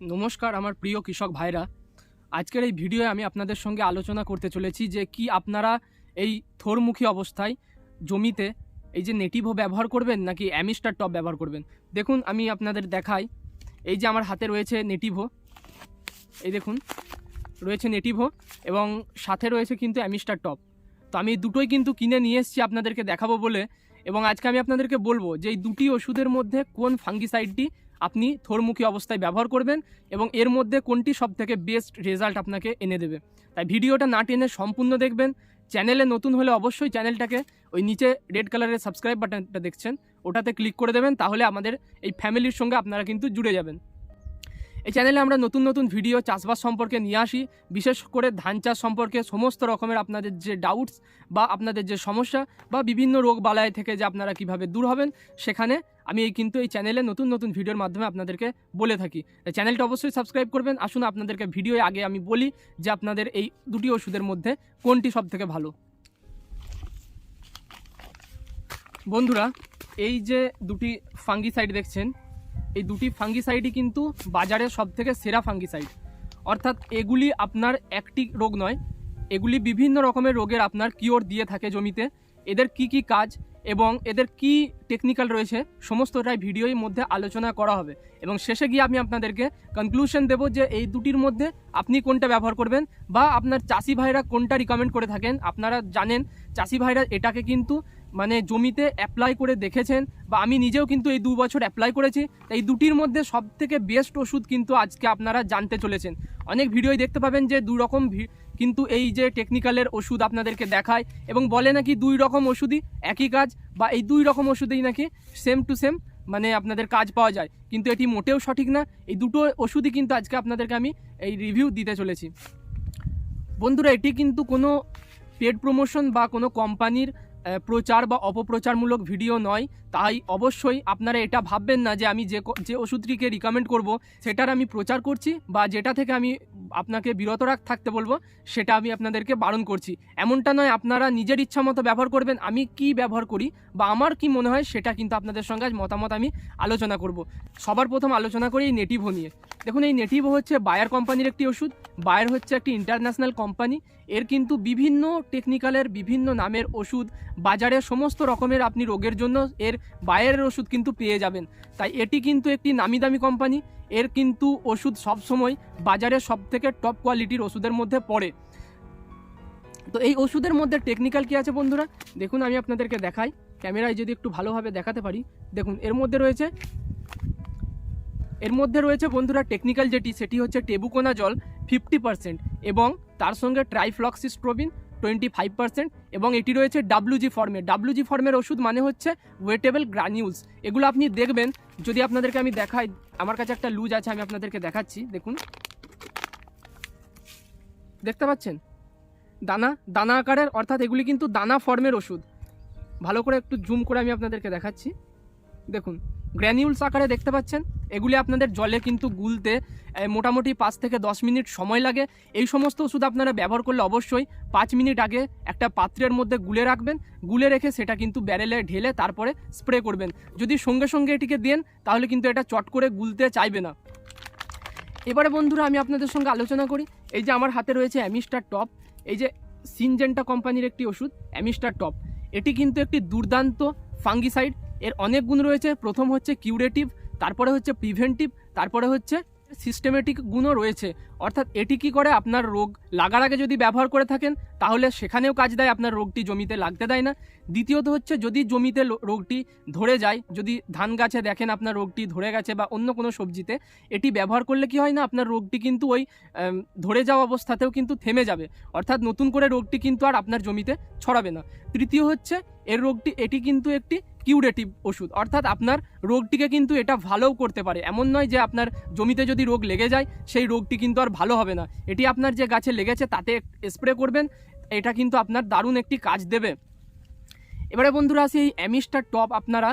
নমস্কার, আমার প্রিয় কৃষক ভাইরা। আজকের এই ভিডিওয়ে আমি আপনাদের সঙ্গে আলোচনা করতে চলেছি যে কি আপনারা এই থোরমুখী অবস্থায় জমিতে এই যে নেটিভো ব্যবহার করবেন নাকি অ্যামিস্টার টপ ব্যবহার করবেন? দেখুন, আমি আপনাদের দেখাই। এই যে আমার হাতে রয়েছে নেটিভো। এই দেখুন, রয়েছে নেটিভো এবং সাথে রয়েছে কিন্তু অ্যামিস্টার টপ। তো আমি দুটোই কিন্তু কিনে নিয়ে এসেছি আপনাদেরকে দেখাবো বলে এবং আজকে আমি আপনাদেরকে বলব যে এই দুটি ওষুধের মধ্যে কোন ফাঙ্গিসাইডটি আপনি থোরমুখী অবস্থায় ব্যবহার করবেন এবং এর মধ্যে কোনটি সব থেকে বেস্ট রেজাল্ট আপনাকে এনে দেবে। তাই ভিডিওটা না টেনে সম্পূর্ণ দেখবেন। চ্যানেলে নতুন হলে অবশ্যই চ্যানেলটাকে ওই নিচে রেড কালারের সাবস্ক্রাইব বাটনটা দেখছেন, ওটাতে ক্লিক করে দেবেন, তাহলে আমাদের এই ফ্যামিলির সঙ্গে আপনারা কিন্তু জুড়ে যাবেন। এই চ্যানেলে আমরা নতুন নতুন ভিডিও চাষবাস সম্পর্কে নিয়ে আসি, বিশেষ করে ধান চাষ সম্পর্কে সমস্ত রকমের আপনাদের যে ডাউটস বা আপনাদের যে সমস্যা বা বিভিন্ন রোগ বালায় থেকে যে আপনারা কীভাবে দূর হবেন, সেখানে আমি এই কিন্তু এই চ্যানেলে নতুন নতুন ভিডিওর মাধ্যমে আপনাদেরকে বলে থাকি। চ্যানেলটা অবশ্যই সাবস্ক্রাইব করবেন। আসুন আপনাদেরকে ভিডিও আগে আমি বলি যে আপনাদের এই দুটি ওষুধের মধ্যে কোনটি সব থেকে ভালো। বন্ধুরা, এই যে দুটি ফাঙ্গিসাইড দেখছেন, এই দুটি ফাঙ্গিসাইডই কিন্তু বাজারে সব থেকে সেরা ফাঙ্গিসাইড অর্থাৎ এগুলি আপনার একটি রোগ নয়, এগুলি বিভিন্ন রকমের রোগের আপনার কিওর দিয়ে থাকে জমিতে। এদের কি কি কাজ? এবং এদের কি টেকনিক্যাল রয়েছে, সমস্তটাই ভিডিওর মধ্যে আলোচনা করা হবে। এবং শেষে গিয়ে আমি আপনাদেরকে কনক্লুশন দেব যে এই দুটির মধ্যে আপনি কোনটা ব্যবহার করবেন বা আপনার চাষি ভাইরা কোনটা রিকমেন্ড করে থাকেন। আপনারা জানেন, চাষি ভাইরা এটাকে কিন্তু মানে জমিতে অ্যাপ্লাই করে দেখেছেন বা আমি নিজেও কিন্তু এই দু বছর অ্যাপ্লাই করেছি, এই দুটির মধ্যে সব থেকে বেস্ট ওষুধ কিন্তু আজকে আপনারা জানতে চলেছেন। অনেক ভিডিওই দেখতে পাবেন যে দু রকম কিন্তু এই যে টেকনিক্যালের ওষুধ আপনাদেরকে দেখায় এবং বলে নাকি দুই রকম ওষুধই একই কাজ বা এই দুই রকম ওষুধেই নাকি সেম টু সেম মানে আপনাদের কাজ পাওয়া যায়। কিন্তু এটি মোটেও সঠিক না, এই দুটো ওষুধই কিন্তু আজকে আপনাদেরকে আমি এই রিভিউ দিতে চলেছি। বন্ধুরা, এটি কিন্তু কোনো পেড প্রমোশন বা কোনো কোম্পানির প্রচার বা অপপ্রচারমূলক ভিডিও নয়। তাই অবশ্যই আপনারা এটা ভাববেন না যে আমি যে যে ওষুধটিকে রিকমেন্ড করব, সেটার আমি প্রচার করছি বা যেটা থেকে আমি আপনাকে বিরত রাখ থাকতে বলব, সেটা আমি আপনাদেরকে বারণ করছি। এমনটা নয়, আপনারা নিজের ইচ্ছা মতো ব্যবহার করবেন, আমি কি ব্যবহার করি বা আমার কি মনে হয়, সেটা কিন্তু আপনাদের সঙ্গে আজ মতামত আমি আলোচনা করব। সবার প্রথম আলোচনা করি এই নেটিভো নিয়ে। দেখুন, এই নেটিভো হচ্ছে বায়ার কোম্পানির একটি ওষুধ। বায়ার হচ্ছে একটি ইন্টারন্যাশনাল কোম্পানি এর কিন্তু বিভিন্ন টেকনিক্যালের বিভিন্ন নামের ওষুধ বাজারে সমস্ত রকমের আপনি রোগের জন্য এর বাইরের ওষুধ কিন্তু পেয়ে যাবেন। তাই এটি কিন্তু একটি নামি দামি কোম্পানি। এর কিন্তু ওষুধ সবসময় বাজারে সব থেকে টপ কোয়ালিটির ওষুধের মধ্যে পড়ে। তো এই ওষুধের মধ্যে টেকনিক্যাল কি আছে বন্ধুরা? দেখুন, আমি আপনাদেরকে দেখাই। ক্যামেরায় যদি একটু ভালোভাবে দেখাতে পারি। দেখুন, এর মধ্যে রয়েছে এর মধ্যে রয়েছে বন্ধুরা টেকনিক্যাল যেটি, সেটি হচ্ছে টেবুকোনা জল ফিফটি এবং তার সঙ্গে ট্রাইফ্লক্সিস্ট্রোবিন টোয়েন্টি ফাইভ পার্সেন্ট এবং এটি রয়েছে ডাব্লুজি ফর্মে ডাব্লুজি ফর্মের ওষুধ মানে হচ্ছে ওয়েটেবল গ্রানিউলস এগুলো আপনি দেখবেন, যদি আপনাদেরকে আমি দেখাই, আমার কাছে একটা লুজ আছে, আমি আপনাদেরকে দেখাচ্ছি, দেখুন। দেখতে পাচ্ছেন? দানা দানা আকারের, অর্থাৎ এগুলি কিন্তু দানা ফর্মের ওষুধ। ভালো করে একটু জুম করে আমি আপনাদেরকে দেখাচ্ছি। দেখুন গ্র্যানিউলস আকারে দেখতে পাচ্ছেন, এগুলি আপনাদের জলে কিন্তু গুলতে মোটামুটি পাঁচ থেকে দশ মিনিট সময় লাগে। এই সমস্ত ওষুধ আপনারা ব্যবহার করলে অবশ্যই পাঁচ মিনিট আগে একটা পাত্রের মধ্যে গুলে রাখবেন, গুলে রেখে সেটা কিন্তু ব্যারেলে ঢেলে তারপরে স্প্রে করবেন। যদি সঙ্গে সঙ্গে এটিকে দেন, তাহলে কিন্তু এটা চট করে গুলতে চাইবে না। এবারে বন্ধুরা, আমি আপনাদের সঙ্গে আলোচনা করি। এই যে আমার হাতে রয়েছে অ্যামিস্টার টপ, এই যে সিনজেন্টা কোম্পানির একটি ওষুধ, অ্যামিস্টার টপ। এটি কিন্তু একটি দুর্দান্ত ফাঙ্গিসাইড এর অনেক গুণ রয়েছে। প্রথম হচ্ছে কিউরেটিভ তারপরে হচ্ছে প্রিভেন্টিভ তারপরে হচ্ছে সিস্টেমেটিক গুণও রয়েছে। অর্থাৎ এটি কি করে? আপনার রোগ লাগার আগে যদি ব্যবহার করে থাকেন, তাহলে সেখানেও কাজ দেয়, আপনার রোগটি জমিতে লাগতে দেয় না। দ্বিতীয়ত হচ্ছে যদি জমিতে রোগটি ধরে যায়, যদি ধান গাছে দেখেন আপনার রোগটি ধরে গেছে বা অন্য কোনো সবজিতে, এটি ব্যবহার করলে কি হয় না? আপনার রোগটি কিন্তু ওই ধরে যাওয়া অবস্থাতেও কিন্তু থেমে যাবে। অর্থাৎ নতুন করে রোগটি কিন্তু আর আপনার জমিতে ছড়াবে না। তৃতীয় হচ্ছে, এর রোগটি, এটি কিন্তু একটি কিউরেটিভ ওষুধ। অর্থাৎ আপনার রোগটিকে কিন্তু এটা ভালোও করতে পারে। এমন নয় যে আপনার জমিতে যদি রোগ লেগে যায়, সেই রোগটি কিন্তু আর ভালো হবে না। এটি আপনার যে গাছে লেগেছে, তাতে স্প্রে করবেন, এটা কিন্তু আপনার দারুণ একটি কাজ দেবে। এবারে বন্ধুরা আসি এই অ্যামিস্টার টপ আপনারা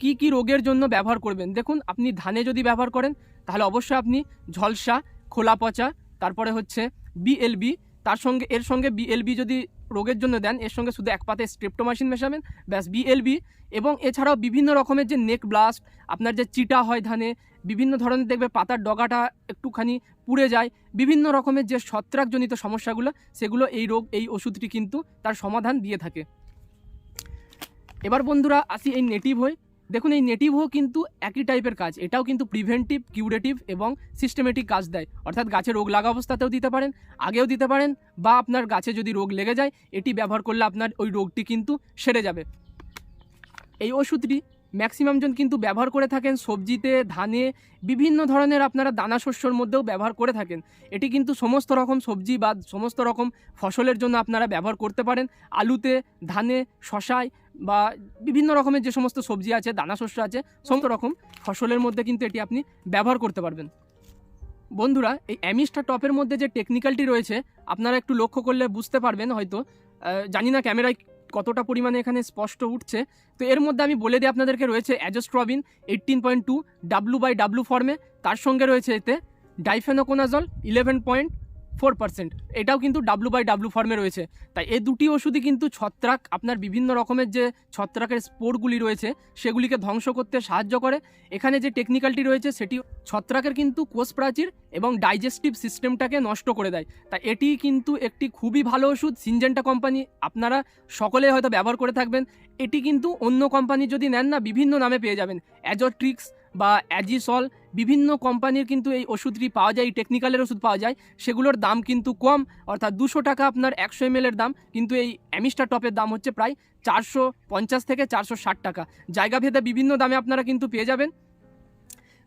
কি কি রোগের জন্য ব্যবহার করবেন? দেখুন, আপনি ধানে যদি ব্যবহার করেন, তাহলে অবশ্যই আপনি ঝলসা, খোলা পচা, তারপরে হচ্ছে বিএলবি তার সঙ্গে, এর সঙ্গে বিএলবি যদি রোগের জন্য দেন, এর সঙ্গে শুধু এক পাতে স্ট্রেপ্টোমাইসিন মেশাবেন, ব্যাস বিএলবি এবং এছাড়াও বিভিন্ন রকমের যে নেক ব্লাস্ট আপনার যে চিটা হয় ধানে, বিভিন্ন ধরনের দেখবে পাতার ডগাটা একটুখানি পুড়ে যায়, বিভিন্ন রকমের যে ছত্রাকজনিত সমস্যাগুলো, সেগুলো এই রোগ, এই ওষুধটি কিন্তু তার সমাধান দিয়ে থাকে। এবার বন্ধুরা, আসি এই নেটিভ হয়ে। দেখুন, এই নেটিভও কিন্তু একই টাইপের কাজ। এটাও কিন্তু প্রিভেন্টিভ কিউরেটিভ এবং সিস্টেমেটিক কাজ দেয়। অর্থাৎ গাছে রোগ লাগা অবস্থাতেও দিতে পারেন, আগেও দিতে পারেন, বা আপনার গাছে যদি রোগ লেগে যায়, এটি ব্যবহার করলে আপনার ওই রোগটি কিন্তু সেরে যাবে। এই ওষুধটি ম্যাক্সিমাম জন কিন্তু ব্যবহার করে থাকেন, সবজিতে, ধানে, বিভিন্ন ধরনের আপনারা দানা শস্যর মধ্যেও ব্যবহার করে থাকেন। এটি কিন্তু সমস্ত রকম সবজি বা সমস্ত রকম ফসলের জন্য আপনারা ব্যবহার করতে পারেন। আলুতে, ধানে শশায় বা বিভিন্ন রকমের যে সমস্ত সবজি আছে, দানা শস্য আছে, সমস্ত রকম ফসলের মধ্যে কিন্তু এটি আপনি ব্যবহার করতে পারবেন। বন্ধুরা, এই অ্যামিস্টা টপের মধ্যে যে টেকনিক্যালটি রয়েছে, আপনারা একটু লক্ষ্য করলে বুঝতে পারবেন হয়তো। জানি না ক্যামেরায় কতটা পরিমাণে এখানে স্পষ্ট উঠছে। তো এর মধ্যে আমি বলে দিই, আপনাদেরকে রয়েছে azoxystrobin eighteen point two W by W ফর্মে। তার সঙ্গে রয়েছে এতে difenoconazole eleven point four percent. এটাও কিন্তু ডাব্লু বাই ডাব্লু ফর্মে রয়েছে। তাই এই দুটি ওষুধই কিন্তু ছত্রাক, আপনার বিভিন্ন রকমের যে ছত্রাকের স্পোরগুলি রয়েছে, সেগুলিকে ধ্বংস করতে সাহায্য করে। এখানে যে টেকনিক্যালটি রয়েছে, সেটি ছত্রাকের কিন্তু কোষ প্রাচীর এবং ডাইজেস্টিভ সিস্টেমটাকে নষ্ট করে দেয়। তাই এটি কিন্তু একটি খুবই ভালো ওষুধ সিনজেন্টা কোম্পানি আপনারা সকলে হয়তো ব্যবহার করে থাকবেন। এটি কিন্তু অন্য কোম্পানি যদি নেন না, বিভিন্ন নামে পেয়ে যাবেন। অ্যাজোট্রিক্স বা অ্যাজিসল বিভিন্ন কোম্পানির কিন্তু এই ওষুধটি পাওয়া যায়, এই টেকনিক্যালের ওষুধ পাওয়া যায়। সেগুলোর দাম কিন্তু কম, অর্থাৎ দুশো টাকা আপনার একশো এম দাম, কিন্তু এই অ্যামিস্টার টপের দাম হচ্ছে প্রায় চারশো পঞ্চাশ থেকে চারশো ষাট টাকা। জায়গা ভেদে বিভিন্ন দামে আপনারা কিন্তু পেয়ে যাবেন।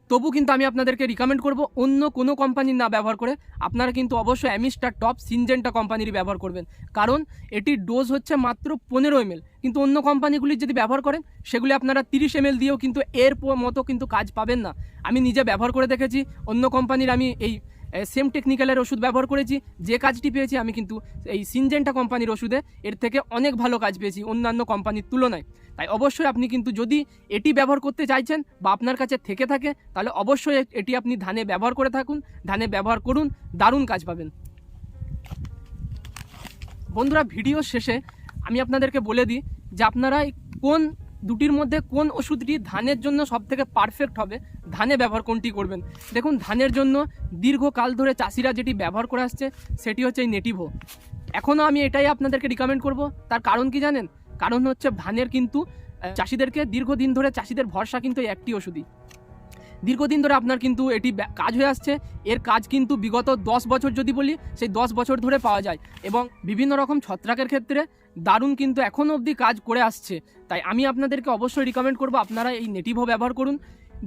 তবু কিন্তু আমি আপনাদেরকে রিকমেন্ড করব অন্য কোনো কোম্পানির না ব্যবহার করে আপনারা কিন্তু অবশ্যই অ্যামিস্টার টপ সিনজেন্টা কোম্পানির ব্যবহার করবেন। কারণ এটির ডোজ হচ্ছে মাত্র পনেরো এম কিন্তু অন্য কোম্পানিগুলির যদি ব্যবহার করেন, সেগুলি আপনারা তিরিশ এম দিয়েও কিন্তু এর মতো কিন্তু কাজ পাবেন না। আমি নিজে ব্যবহার করে দেখেছি, অন্য কোম্পানির আমি এই সেম টেকনিক্যালের ওষুধ ব্যবহার করেছি। যে কাজটি পেয়েছি আমি কিন্তু এই সিনজেন্টা কোম্পানির ওষুধে। এর থেকে অনেক ভালো কাজ পেয়েছি অন্যান্য কোম্পানির তুলনায়। তাই অবশ্যই আপনি কিন্তু যদি এটি ব্যবহার করতে চাইছেন বা আপনার কাছে থেকে থাকে, তাহলে অবশ্যই এটি আপনি ধানে ব্যবহার করে থাকুন, ধানে ব্যবহার করুন, দারুণ কাজ পাবেন। বন্ধুরা, ভিডিও শেষে আমি আপনাদেরকে বলে দিই যে আপনারা কোন দুটির মধ্যে কোন ওষুধটি ধানের জন্য সবথেকে পারফেক্ট হবে? ধানে ব্যবহার কোনটি করবেন? দেখুন, ধানের জন্য দীর্ঘকাল ধরে চাষিরা যেটি ব্যবহার করে আসছে, সেটি হচ্ছে এই নেটিভো এখনও আমি এটাই আপনাদেরকে রিকমেন্ড করব। তার কারণ কি জানেন? কারণ হচ্ছে ধানের কিন্তু চাষিদেরকে দীর্ঘদিন ধরে চাষিদের ভরসা কিন্তু একটি ওষুধই। দীর্ঘদিন ধরে আপনার কিন্তু এটি কাজ হয়ে আসছে। এর কাজ কিন্তু বিগত দশ বছর যদি বলি, সেই দশ বছর ধরে পাওয়া যায় এবং বিভিন্ন রকম ছত্রাকের ক্ষেত্রে দারুণ কিন্তু এখনও অবধি কাজ করে আসছে। তাই আমি আপনাদেরকে অবশ্যই রিকমেন্ড করব আপনারা এই নেটিভো ব্যবহার করুন।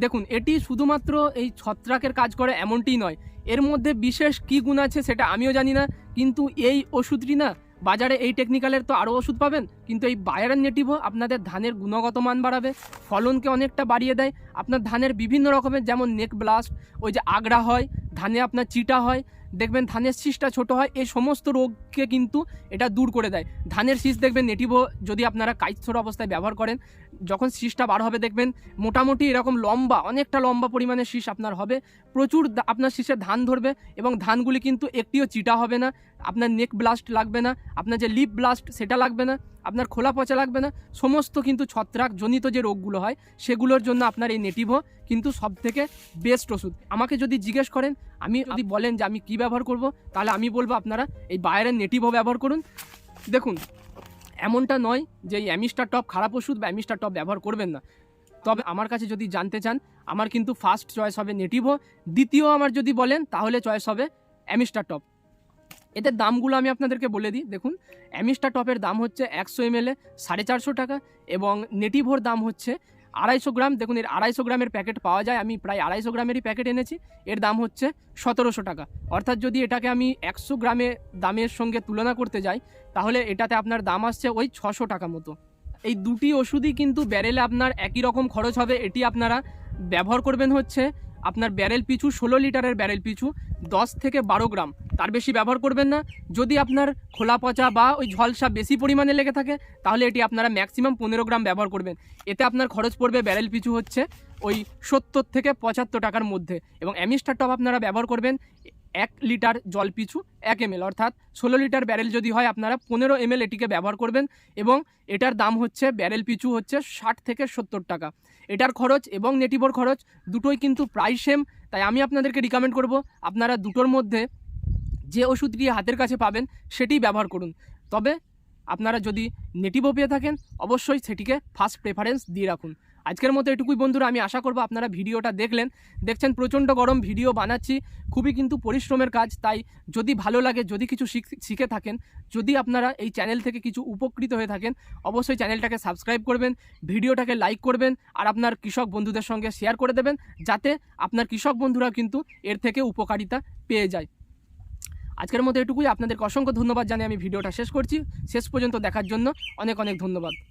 দেখুন, এটি শুধুমাত্র এই ছত্রাকের কাজ করে এমনটিই নয়, এর মধ্যে বিশেষ কী গুণ আছে সেটা আমিও জানি না, কিন্তু এই ওষুধটি না বাজারে এই টেকনিক্যালের তো আরও ওষুধ পাবেন, কিন্তু এই বায়ারান নেটিভও আপনাদের ধানের গুণগত মান বাড়াবে, ফলনকে অনেকটা বাড়িয়ে দেয়। আপনার ধানের বিভিন্ন রকমের যেমন নেক ব্লাস্ট ওই যে আগড়া হয়, ধানে আপনার চিটা হয়, দেখবেন ধানের শীষটা ছোট হয়, এই সমস্ত রোগকে কিন্তু এটা দূর করে দেয়। ধানের শীষ দেখবেন নেটিভো যদি আপনারা কাইচ্ছর অবস্থায় ব্যবহার করেন, যখন শীষটা বার হবে দেখবেন মোটামুটি এরকম লম্বা, অনেকটা লম্বা পরিমাণে শীষ আপনার হবে। প্রচুর আপনার শীষে ধান ধরবে এবং ধানগুলি কিন্তু একটিও চিটা হবে না। আপনার নেক ব্লাস্ট লাগবে না, আপনার যে লিপ ব্লাস্ট সেটা লাগবে না, আপনার খোলা পচা লাগবে না, সমস্ত কিন্তু ছত্রাক জনিত যে রোগগুলো হয় সেগুলোর জন্য আপনার এই নেটিভো কিন্তু সব থেকে বেস্ট ওষুধ। আমাকে যদি জিজ্ঞেস করেন, আমি যদি বলেন যে আমি কি ব্যবহার করব, তাহলে আমি বলব আপনারা এই বাইরের নেটিভো ব্যবহার করুন। দেখুন, এমনটা নয় যে এই অ্যামিস্টার টপ খারাপ ওষুধ বা অ্যামিস্টার টপ ব্যবহার করবেন না। তবে আমার কাছে যদি জানতে চান, আমার কিন্তু ফার্স্ট চয়েস হবে নেটিভো দ্বিতীয় আমার যদি বলেন, তাহলে চয়েস হবে অ্যামিস্টার টপ এদের দামগুলো আমি আপনাদেরকে বলে দিই। দেখুন অ্যামিস্টা টপের দাম হচ্ছে একশো এম এলে সাড়ে চারশো টাকা এবং নেটিভোর দাম হচ্ছে আড়াইশো গ্রাম। দেখুন, এর আড়াইশো গ্রামের প্যাকেট পাওয়া যায়। আমি প্রায় আড়াইশো গ্রামেরই প্যাকেট এনেছি। এর দাম হচ্ছে সতেরোশো টাকা। অর্থাৎ যদি এটাকে আমি একশো গ্রামে দামের সঙ্গে তুলনা করতে যাই, তাহলে এটাতে আপনার দাম আসছে ওই ছশো টাকা মতো। এই দুটি ওষুধই কিন্তু ব্যারেলে আপনার একই রকম খরচ হবে। এটি আপনারা ব্যবহার করবেন হচ্ছে আপনার ব্যারেল পিছু, ষোলো লিটারের ব্যারেল পিছু, দশ থেকে বারো গ্রাম। তার বেশি ব্যবহার করবেন না। যদি আপনার খোলা পচা বা ওই ঝলসা বেশি পরিমাণে লেগে থাকে, তাহলে এটি আপনারা ম্যাক্সিমাম পনেরো গ্রাম ব্যবহার করবেন। এতে আপনার খরচ পড়বে ব্যারেল পিছু হচ্ছে ওই সত্তর থেকে পঁচাত্তর টাকার মধ্যে। এবং অ্যামিস্টার টপ আপনারা ব্যবহার করবেন এক লিটার জল পিছু এক এম অর্থাৎ ষোলো লিটার ব্যারেল যদি হয় আপনারা পনেরো এম এটিকে ব্যবহার করবেন এবং এটার দাম হচ্ছে ব্যারেল পিছু হচ্ছে ষাট থেকে সত্তর টাকা। এটার খরচ এবং নেটিভোর খরচ দুটোই কিন্তু প্রায় সেম তাই আমি আপনাদেরকে রিকমেন্ড করব আপনারা দুটোর মধ্যে যে ওষুধটি হাতের কাছে পাবেন সেটি ব্যবহার করুন। তবে আপনারা যদি নেটিভও পেয়ে থাকেন, অবশ্যই সেটিকে ফার্স্ট প্রেফারেন্স দিয়ে রাখুন। আজকের মতো এটুকুই, বন্ধুরা। আমি আশা করব আপনারা ভিডিওটা দেখলেন। দেখছেন, প্রচণ্ড গরম, ভিডিও বানাচ্ছি। খুবই কিন্তু পরিশ্রমের কাজ। তাই যদি ভালো লাগে, যদি কিছু শিখ- থাকেন, যদি আপনারা এই চ্যানেল থেকে কিছু উপকৃত হয়ে থাকেন, অবশ্যই চ্যানেলটাকে সাবস্ক্রাইব করবেন, ভিডিওটাকে লাইক করবেন, আর আপনার কৃষক বন্ধুদের সঙ্গে শেয়ার করে দেবেন, যাতে আপনার কৃষক বন্ধুরা কিন্তু এর থেকে উপকারিতা পেয়ে যায়। আজকের মতো এটুকুই। আপনাদেরকে অসংখ্য ধন্যবাদ জানিয়ে আমি ভিডিওটা শেষ করছি। শেষ পর্যন্ত দেখার জন্য অনেক অনেক ধন্যবাদ।